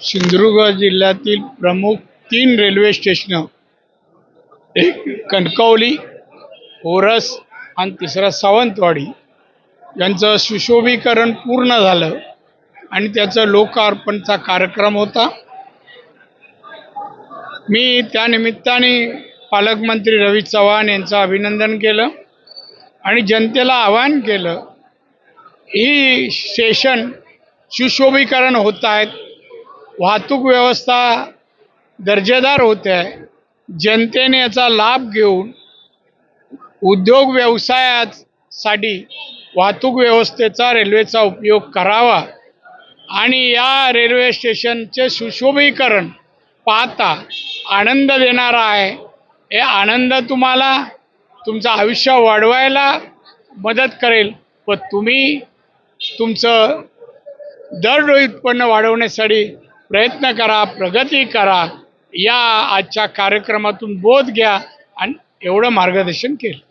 सिंधुदुर्ग जिल्ह्यातील प्रमुख तीन रेल्वे स्टेशनं एक कणकवली ओरस आणि तिसरा सावंतवाडी. यांचं सुशोभीकरण पूर्ण झालं आणि त्याचं लोकार्पणचा कार्यक्रम होता. मी त्यानिमित्ताने पालकमंत्री रवी चव्हाण यांचं अभिनंदन केलं आणि जनतेला आवाहन केलं ही स्टेशन सुशोभीकरण होत आहेत. वाहतूक व्यवस्था दर्जेदार होते. आहे जनतेने याचा लाभ घेऊन उद्योग व्यवसायासाठी वाहतूक व्यवस्थेचा रेल्वेचा उपयोग करावा आणि या रेल्वे स्टेशनचे सुशोभीकरण पाहता आनंद देणारा आहे. हे आनंद तुम्हाला तुमचं आयुष्य वाढवायला मदत करेल व तुम्ही तुमचं दरडोई उत्पन्न वाढवण्यासाठी प्रयत्न करा प्रगती करा. या आजच्या कार्यक्रमातून बोध घ्या आणि एवढं मार्गदर्शन केलं.